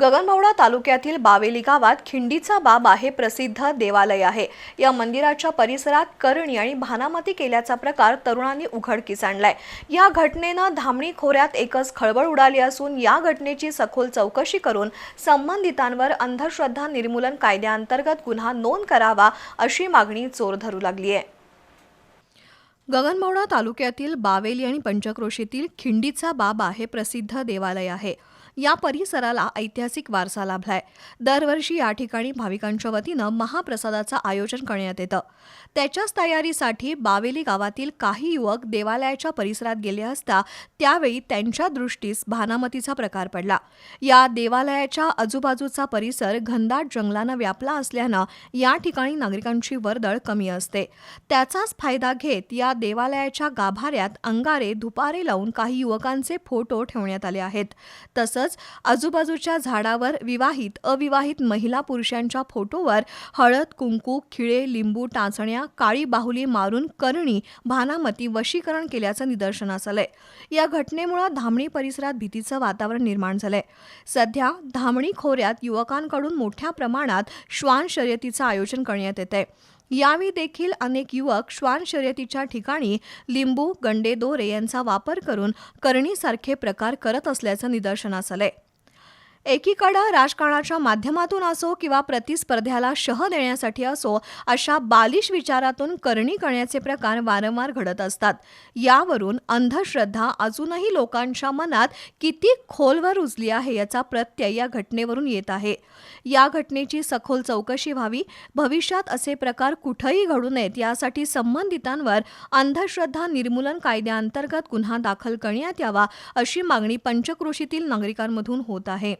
गगनबावडा तालुक्यातील बावेली गावात खिंडीचा बाबा हे प्रसिद्ध देवालय आहे. या मंदिराच्या परिसरात करणी आणि भानामती केल्याचा प्रकार तरुणांनी उघडकीस आणलाय. या घटनेनं धामणी खोऱ्यात एकच खळबळ उडाली असून या घटनेची सखोल चौकशी करून संबंधितांवर अंधश्रद्धा निर्मूलन कायद्याअंतर्गत गुन्हा नोंद करावा अशी मागणी जोर धरू लागली आहे. गगनबावडा तालुक्यातील बावेली आणि पंचक्रोशीतील खिंडीचा बाबा हे प्रसिद्ध देवालय आहे. या परिसराला ऐतिहासिक वारसा लाभलाय. दरवर्षी या ठिकाणी भाविकांच्या वतीनं महाप्रसादाचं आयोजन करण्यात येतं. त्याच्याच तयारीसाठी बावेली गावातील काही युवक देवालयाच्या परिसरात गेले असता त्यावेळी त्यांच्या दृष्टीस भानामतीचा प्रकार पडला. या देवालयाच्या आजूबाजूचा परिसर घनदाट जंगलानं व्यापला असल्यानं या ठिकाणी नागरिकांची वर्दळ कमी असते. त्याचाच फायदा घेत या देवालयाच्या गाभाऱ्यात अंगारे धुपारे लावून काही युवकांचे फोटो ठेवण्यात आले आहेत. तसंच आजूबाजूच्या झाडावर विवाहित अविवाहित महिला पुरुषांच्या फोटोवर हळद कुंकू खिळे लिंबू टाचण्या काळी बाहुली मारून करणी भानामती वशीकरण केल्याचं निदर्शनास आलंय. या घटनेमुळे धामणी परिसरात भीतीचं वातावरण निर्माण झालंय. सध्या धामणी खोऱ्यात युवकांकडून मोठ्या प्रमाणात श्वान शर्यतीचं आयोजन करण्यात येत आहे यावेळी देखील अनेक युवक श्वान शर्यतीच्या ठिकाणी लिंबू गंडे दोरे यांचा वापर करून करणीसारखे प्रकार करत असल्याचं निदर्शनास आलंय. एकीकडं राजकारणाच्या माध्यमातून असो किंवा प्रतिस्पर्ध्याला शह देण्यासाठी असो अशा बालिश विचारातून करणी करण्याचे प्रकार वारंवार घडत असतात. यावरून अंधश्रद्धा अजूनही लोकांच्या मनात किती खोलवर रुजली आहे याचा प्रत्यय या घटनेवरून येत आहे. या घटनेची सखोल चौकशी व्हावी. भविष्यात असे प्रकार कुठंही घडू नयेत यासाठी संबंधितांवर अंधश्रद्धा निर्मूलन कायद्याअंतर्गत गुन्हा दाखल करण्यात यावा अशी मागणी पंचक्रोशीतील नागरिकांमधून होत आहे.